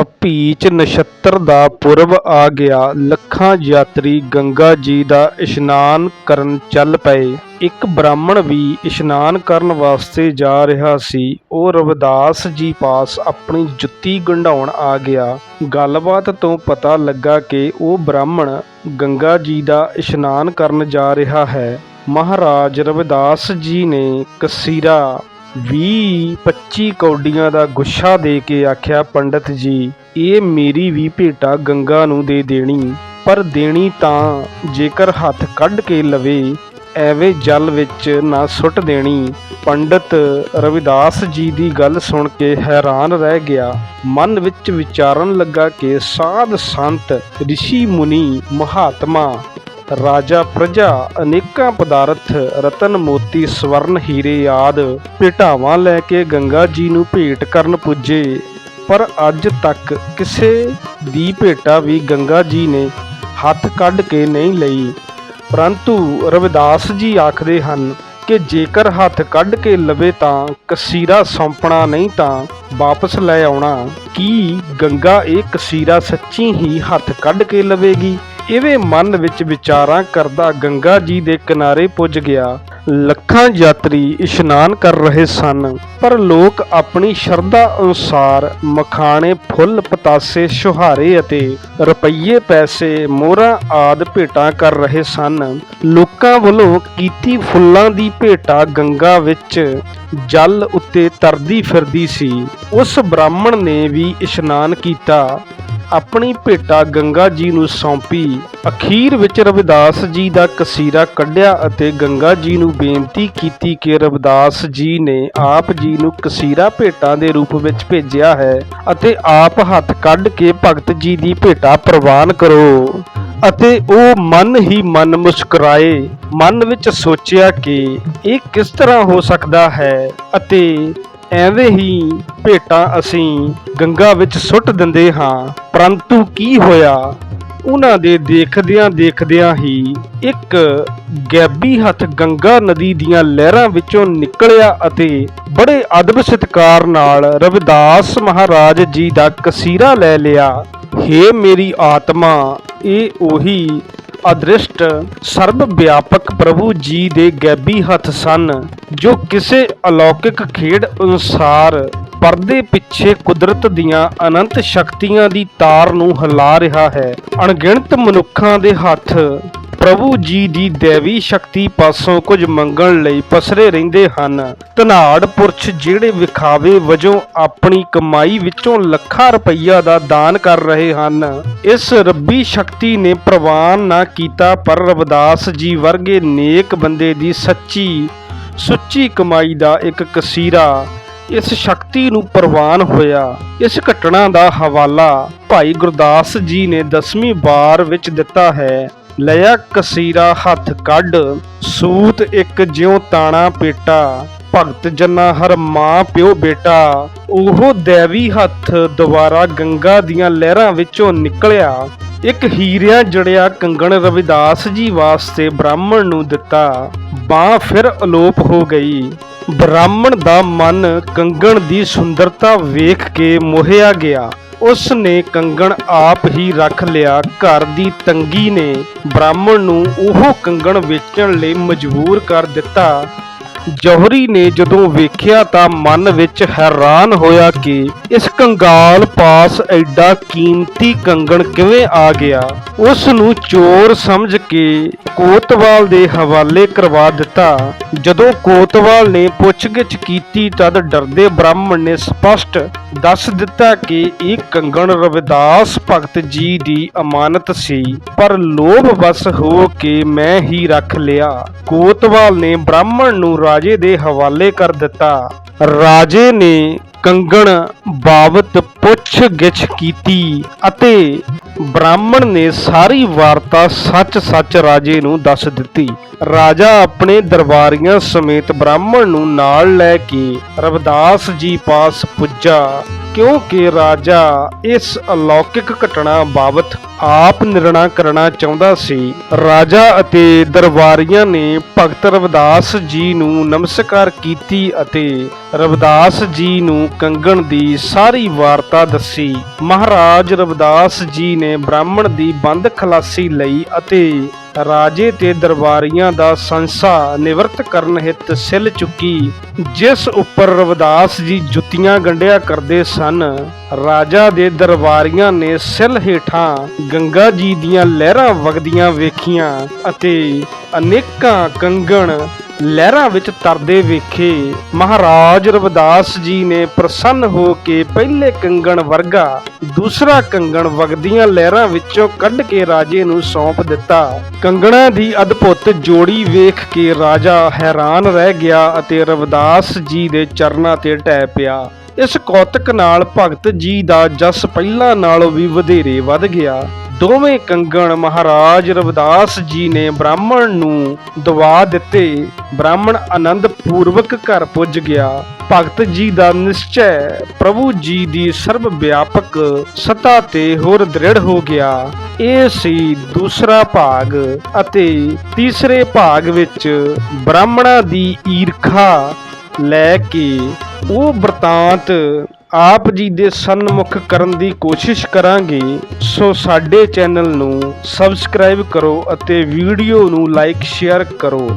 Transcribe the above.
ਅਭੀਚ ਨਛੱਤਰ ਦਾ ਪੁਰਬ ਆ ਗਿਆ। ਲੱਖਾਂ ਯਾਤਰੀ ਗੰਗਾ ਜੀ ਦਾ ਇਸ਼ਨਾਨ ਕਰਨ ਚੱਲ ਪਏ। ਇੱਕ ਬ੍ਰਾਹਮਣ ਵੀ ਇਸ਼ਨਾਨ ਕਰਨ ਵਾਸਤੇ ਜਾ ਰਿਹਾ ਸੀ। ਉਹ ਰਵਿਦਾਸ ਜੀ ਪਾਸ ਆਪਣੀ ਜੁੱਤੀ ਗੰਢਾਉਣ ਆ ਗਿਆ। ਗੱਲਬਾਤ ਤੋਂ ਪਤਾ ਲੱਗਾ ਕਿ ਉਹ ਬ੍ਰਾਹਮਣ ਗੰਗਾ ਜੀ ਦਾ ਇਸ਼ਨਾਨ ਕਰਨ ਜਾ ਰਿਹਾ ਹੈ। ਮਹਾਰਾਜ ਰਵਿਦਾਸ ਜੀ ਨੇ ਕਸੀਰਾ 20-25 ਕੌਡੀਆਂ ਦਾ ਗੁੱਛਾ ਦੇ ਕੇ ਆਖਿਆ, ਪੰਡਤ ਜੀ, ਇਹ ਮੇਰੀ ਵੀ ਭੇਟਾ ਗੰਗਾ ਨੂੰ ਦੇ ਦੇਣੀ। ਪਰ ਦੇਣੀ ਤਾਂ ਜੇਕਰ ਹੱਥ ਕੱਢ ਕੇ ਲਵੇ, ਐਵੇਂ ਜਲ ਵਿੱਚ ਨਾ ਸੁੱਟ ਦੇਣੀ। ਪੰਡਤ ਰਵਿਦਾਸ ਜੀ ਦੀ ਗੱਲ ਸੁਣ ਕੇ ਹੈਰਾਨ ਰਹਿ ਗਿਆ। ਮਨ ਵਿੱਚ ਵਿਚਾਰਨ ਲੱਗਾ ਕਿ ਸਾਧ ਸੰਤ ઋષਿ ਮੁਨੀ, ਮਹਾਤਮਾ ਰਾਜਾ ਪ੍ਰਜਾ ਅਨੇਕਾਂ ਪਦਾਰਥ, ਰਤਨ, ਮੋਤੀ, ਸਵਰਨ, ਹੀਰੇ ਆਦ ਭੇਟਾਵਾਂ ਲੈ ਕੇ ਗੰਗਾ ਜੀ ਨੂੰ ਭੇਟ ਕਰਨ ਪੁੱਜੇ। ਪਰ ਅੱਜ ਤੱਕ ਕਿਸੇ ਦੀ ਭੇਟਾ ਵੀ ਗੰਗਾ ਜੀ ਨੇ ਹੱਥ ਕੱਢ ਕੇ ਨਹੀਂ ਲਈ। ਪਰੰਤੂ ਰਵਿਦਾਸ ਜੀ ਆਖਦੇ ਹਨ ਕਿ ਜੇਕਰ ਹੱਥ ਕੱਢ ਕੇ ਲਵੇ ਤਾਂ ਕਸੀਰਾ ਸੌਂਪਣਾ ਨਹੀਂ ਤਾਂ ਵਾਪਸ ਲੈ ਆਉਣਾ। ਕੀ ਗੰਗਾ ਇਹ ਕਸੀਰਾ ਸੱਚੀ ਹੀ ਹੱਥ ਕੱਢ ਕੇ ਲਵੇਗੀ? ਇਵੇਂ ਮਨ ਵਿੱਚ ਵਿਚਾਰਾਂ ਕਰਦਾ ਗੰਗਾ ਜੀ ਦੇ ਕਿਨਾਰੇ ਪੁੱਜ ਗਿਆ। ਲੱਖਾਂ ਯਾਤਰੀ ਇਸ਼ਨਾਨ ਕਰ ਰਹੇ ਸਨ, ਪਰ ਲੋਕ ਆਪਣੀ ਸ਼ਰਧਾ ਅਨੁਸਾਰ ਮਖਾਣੇ ਫੁੱਲ, ਪਤਾਸੇ ਛੁਹਾਰੇ ਅਤੇ ਰੁਪਈਏ ਪੈਸੇ, ਮੋਹਰਾਂ ਆਦ ਭੇਟਾਂ ਕਰ ਰਹੇ ਸਨ। ਲੋਕਾਂ ਵੱਲੋਂ ਕੀਤੀ ਫੁੱਲਾਂ ਦੀ ਭੇਟਾ ਗੰਗਾ ਵਿੱਚ ਜਲ ਉੱਤੇ ਤਰਦੀ ਫਿਰਦੀ ਸੀ। ਉਸ ਬ੍ਰਾਹਮਣ ਨੇ ਵੀ ਇਸ਼ਨਾਨ ਕੀਤਾ। ਆਪਣੀ ਭੇਟਾ ਗੰਗਾ ਜੀ ਨੂੰ ਸੌਂਪੀ। ਅਖੀਰ ਵਿੱਚ ਰਵਿਦਾਸ ਜੀ ਦਾ ਕਸੀਰਾ ਕੱਢਿਆ ਅਤੇ ਗੰਗਾ ਜੀ ਨੂੰ ਬੇਨਤੀ ਕੀਤੀ ਕਿ ਰਵਿਦਾਸ ਜੀ ਨੇ ਆਪ ਜੀ ਨੂੰ ਕਸੀਰਾ ਭੇਟਾਂ ਦੇ ਰੂਪ ਵਿੱਚ ਭੇਜਿਆ ਹੈ ਅਤੇ ਆਪ ਹੱਥ ਕੱਢ ਕੇ ਭਗਤ ਜੀ ਦੀ ਭੇਟਾ ਪ੍ਰਵਾਨ ਕਰੋ। ਅਤੇ ਉਹ ਮਨ ਹੀ ਮਨ ਮੁਸਕਰਾਏ। ਮਨ ਵਿੱਚ ਸੋਚਿਆ ਕਿ ਇਹ ਕਿਸ ਤਰ੍ਹਾਂ ਹੋ ਸਕਦਾ ਹੈ ਅਤੇ ਐਵੇਂ ਹੀ ਭੇਟਾਂ ਅਸੀਂ ਗੰਗਾ ਵਿੱਚ ਸੁੱਟ ਦਿੰਦੇ ਹਾਂ। ਪਰੰਤੂ ਕੀ ਹੋਇਆ? ਉਹਨਾਂ ਦੇ ਦੇਖਦਿਆਂ ਦੇਖਦਿਆਂ ਹੀ ਇੱਕ ਗੈਬੀ ਹੱਥ ਗੰਗਾ ਨਦੀ ਦੀਆਂ ਲਹਿਰਾਂ ਵਿੱਚੋਂ ਨਿਕਲਿਆ ਅਤੇ ਬੜੇ ਅਦਬ ਸਤਿਕਾਰ ਨਾਲ ਰਵਿਦਾਸ ਮਹਾਰਾਜ ਜੀ ਦਾ ਕਸੀਰਾ ਲੈ ਲਿਆ। ਹੇ ਮੇਰੀ ਆਤਮਾ, ਇਹ ਉਹੀ ਅਦ੍ਰਿਸ਼ਟ ਸਰਬ ਵਿਆਪਕ ਪ੍ਰਭੂ ਜੀ ਦੇ ਗੈਬੀ ਹੱਥ ਸਨ ਜੋ ਕਿਸੇ ਅਲੌਕਿਕ ਖੇਡ ਅਨੁਸਾਰ ਪਰਦੇ ਪਿੱਛੇ ਕੁਦਰਤ ਦੀਆਂ ਅਨੰਤ ਸ਼ਕਤੀਆਂ ਦੀ ਤਾਰ ਨੂੰ ਹਿਲਾ ਰਿਹਾ ਹੈ। ਅਣਗਿਣਤ ਮਨੁੱਖਾਂ ਦੇ ਹੱਥ ਪ੍ਰਭੂ ਜੀ ਦੀ ਦੇਵੀ ਸ਼ਕਤੀ ਪਾਸੋਂ ਕੁਝ ਮੰਗਣ ਲਈ ਪਸਰੇ ਰਹਿੰਦੇ ਹਨ। ਧਨਾੜ ਪੁਰਸ਼ ਜਿਹੜੇ ਵਿਖਾਵੇ ਵਜੋਂ ਆਪਣੀ ਕਮਾਈ ਵਿੱਚੋਂ ਲੱਖਾਂ ਰੁਪਈਆ ਦਾ ਦਾਨ ਕਰ ਰਹੇ ਹਨ। ਇਸ ਰੱਬੀ ਸ਼ਕਤੀ ਨੇ ਪ੍ਰਵਾਨ ਨਾ ਕੀਤਾ, ਪਰ ਰਵਦਾਸ ਜੀ ਵਰਗੇ ਨੇਕ ਬੰਦੇ ਦੀ ਸੱਚੀ ਸੁੱਚੀ ਕਮਾਈ ਦਾ ਇੱਕ ਕਸੀਰਾ ਇਸ ਸ਼ਕਤੀ ਨੂੰ ਪ੍ਰਵਾਨ ਹੋਇਆ। ਇਸ ਘਟਨਾ ਦਾ ਹਵਾਲਾ ਭਾਈ ਗੁਰਦਾਸ ਜੀ ਨੇ 10ਵੀਂ ਬਾਰ ਵਿੱਚ ਦਿੱਤਾ ਹੈ। ਲਿਆ ਕਸੀਰਾ ਹੱਥ ਕੱਢ, ਸੂਤ ਇੱਕ ਜਿਉ ਤਾਣਾ ਪੇਟਾ। ਭਗਤ ਜਨਾ ਹਰ ਮਾਂ ਪਿਓ ਬੇਟਾ। ਉਹ ਦੇਵੀ ਹੱਥ ਦੁਬਾਰਾ ਗੰਗਾ ਦੀਆਂ ਲਹਿਰਾਂ ਵਿੱਚੋਂ ਨਿਕਲਿਆ। ਇੱਕ ਹੀਰਿਆਂ ਜੜਿਆ ਕੰਗਣ ਰਵਿਦਾਸ ਜੀ ਵਾਸਤੇ ਬ੍ਰਾਹਮਣ ਨੂੰ ਦਿੱਤਾ। ਬਾਹ ਫਿਰ ਅਲੋਪ ਹੋ ਗਈ। ਬ੍ਰਾਹਮਣ ਦਾ ਮਨ ਕੰਗਣ ਦੀ ਸੁੰਦਰਤਾ ਵੇਖ ਕੇ ਮੋਹਿਆ ਗਿਆ। ਉਸ ਨੇ ਕੰਗਣ ਆਪ ਹੀ ਰੱਖ ਲਿਆ। ਘਰ ਦੀ ਤੰਗੀ ਨੇ ਬ੍ਰਾਹਮਣ ਨੂੰ ਉਹ ਕੰਗਣ ਵੇਚਣ ਲਈ ਮਜਬੂਰ ਕਰ ਦਿੱਤਾ। ਜੌਹਰੀ ਨੇ ਜਦੋਂ ਵੇਖਿਆ ਤਾਂ ਮਨ ਵਿੱਚ ਹੈਰਾਨ ਹੋਇਆ ਕਿ ਇਸ ਕੰਗਾਲ ਪਾਸ ਐਡਾ ਕੀਮਤੀ ਕੰਗਣ ਕਿਵੇਂ ਆ ਗਿਆ। ਉਸ ਨੂੰ ਚੋਰ ਸਮਝ ਕੇ ਕੋਤਵਾਲ ਦੇ ਹਵਾਲੇ ਕਰਵਾ ਦਿੱਤਾ। ਜਦੋਂ ਕੋਤਵਾਲ ਨੇ ਪੁੱਛਗਿੱਛ ਕੀਤੀ ਤਦ ਡਰਦੇ ਬ੍ਰਾਹਮਣ ਨੇ ਸਪਸ਼ਟ ਦੱਸ ਦਿੱਤਾ ਕਿ ਇਹ ਕੰਗਣ ਰਵਿਦਾਸ ਭਗਤ ਜੀ ਦੀ ਅਮਾਨਤ ਸੀ। ਪਰ ਲੋਭ ਵਸ ਹੋ ਕੇ ਮੈਂ ਹੀ ਰੱਖ ਲਿਆ। ਕੋਤਵਾਲ ਨੇ ਬ੍ਰਾਹਮਣ ਨੂੰ ਰਾਜੇ ਦੇ ਹਵਾਲੇ ਕਰ ਦਿੱਤਾ। ਰਾਜੇ ਨੇ ਕੰਗਣ ਬਾਬਤ ਪੁੱਛ ਗਿੱਛ ਕੀਤੀ ਅਤੇ ਬ੍ਰਾਹਮਣ ਨੇ ਸਾਰੀ ਵਾਰਤਾ ਸੱਚ-ਸੱਚ ਰਾਜੇ ਨੂੰ ਦੱਸ ਦਿੱਤੀ। ਰਾਜਾ ਆਪਣੇ ਦਰਬਾਰੀਆਂ ਸਮੇਤ ਬ੍ਰਾਹਮਣ ਨੂੰ ਨਾਲ ਲੈ ਕੇ ਰਵਿਦਾਸ ਜੀ ਪਾਸ ਪੁੱਜਾ, ਕਿਉਂਕਿ ਰਾਜਾ ਇਸ ਅਲੌਕਿਕ ਘਟਨਾ ਬਾਬਤ ਆਪ ਨਿਰਣਾ ਕਰਨਾ ਚਾਹੁੰਦਾ ਸੀ। ਰਾਜਾ ਅਤੇ ਦਰਬਾਰੀਆਂ ਨੇ ਭਗਤ ਰਵਿਦਾਸ ਜੀ ਨੂੰ ਨਮਸਕਾਰ ਕੀਤੀ ਅਤੇ ਰਵਿਦਾਸ ਜੀ ਨੂੰ ਕੰਗਣ ਦੀ ਸਾਰੀ ਵਾਰਤਾ ਦੱਸੀ। ਮਹਾਰਾਜ ਰਵਿਦਾਸ ਜੀ ਨੇ ਬ੍ਰਾਹਮਣ ਦੀ ਬੰਦ ਖਲਾਸੀ ਲਈ ਅਤੇ ਰਾਜੇ ਤੇ ਦਰਬਾਰੀਆਂ ਦਾ ਸੰਸਾ ਨਿਵਰਤ ਕਰਨ ਹਿੱਤ ਸਿਲ ਚੁੱਕੀ। ਜਿਸ ਉੱਪਰ ਰਵਿਦਾਸ ਜੀ ਜੁੱਤੀਆਂ ਗੰਢਿਆ ਕਰਦੇ ਸਨ, ਰਾਜਾ ਦੇ ਦਰਬਾਰੀਆਂ ਨੇ ਸਿਲ ਹੇਠਾਂ ਗੰਗਾ ਜੀ ਦੀਆਂ ਲਹਿਰਾਂ ਵਗਦੀਆਂ ਵੇਖੀਆਂ ਅਤੇ ਅਨੇਕਾਂ ਕੰਗਣ ਲਹਿਰਾਂ ਵਿੱਚ ਤਰਦੇ ਵੇਖੇ, ਮਹਾਰਾਜ ਰਵਿਦਾਸ ਜੀ ਨੇ ਪ੍ਰਸੰਨ ਹੋ ਕੇ ਪਹਿਲੇ ਕੰਗਣ ਵਰਗਾ, ਦੂਸਰਾ ਕੰਗਣ ਵਗਦੀਆਂ ਲਹਿਰਾਂ ਵਿੱਚੋਂ ਕੱਢ ਕੇ ਰਾਜੇ ਨੂੰ ਸੌਂਪ ਦਿੱਤਾ। ਕੰਗਣਾ ਦੀ ਅਦਭੁਤ ਜੋੜੀ ਵੇਖ ਕੇ ਰਾਜਾ ਹੈਰਾਨ ਰਹਿ ਗਿਆ ਅਤੇ ਰਵਿਦਾਸ ਜੀ ਦੇ ਚਰਨਾਂ ਤੇ ਟਹਿ ਪਿਆ। ਇਸ ਕੌਤਕ ਨਾਲ ਭਗਤ ਜੀ ਦਾ ਜਸ ਪਹਿਲਾਂ ਨਾਲੋਂ ਵੀ ਵਧੇਰੇ ਵੱਧ ਗਿਆ। ਦੋਵੇਂ ਕੰਗਣ ਮਹਾਰਾਜ ਰਵਿਦਾਸ ਜੀ ਨੇ ਬ੍ਰਾਹਮਣ ਨੂੰ ਦਵਾ ਦਿੱਤੇ। ਬ੍ਰਾਹਮਣ ਆਨੰਦ ਪੂਰਵਕ ਘਰ ਪੁੱਜ ਗਿਆ। ਭਗਤ ਜੀ ਦਾ ਨਿਸ਼ਚੈ ਪ੍ਰਭੂ ਜੀ ਦੀ ਸਰਬ ਵਿਆਪਕ ਸਤਾ ਤੇ ਹੋਰ ਦ੍ਰਿੜ ਹੋ ਗਿਆ। ਇਹ ਸੀ ਦੂਸਰਾ ਭਾਗ ਅਤੇ ਤੀਸਰੇ ਭਾਗ ਵਿੱਚ ਬ੍ਰਾਹਮਣਾਂ ਦੀ ਈਰਖਾ ਲੈ ਕੇ ਉਹ ਵਰਤਾਂਤ ਆਪ ਜੀ ਦੇ ਸਨਮੁਖ ਕਰਨ ਦੀ ਕੋਸ਼ਿਸ਼ ਕਰਾਂਗੇ, ਸੋ ਸਾਡੇ ਚੈਨਲ ਨੂੰ ਸਬਸਕ੍ਰਾਈਬ ਕਰੋ ਅਤੇ ਵੀਡੀਓ ਨੂੰ ਲਾਈਕ, ਸ਼ੇਅਰ ਕਰੋ।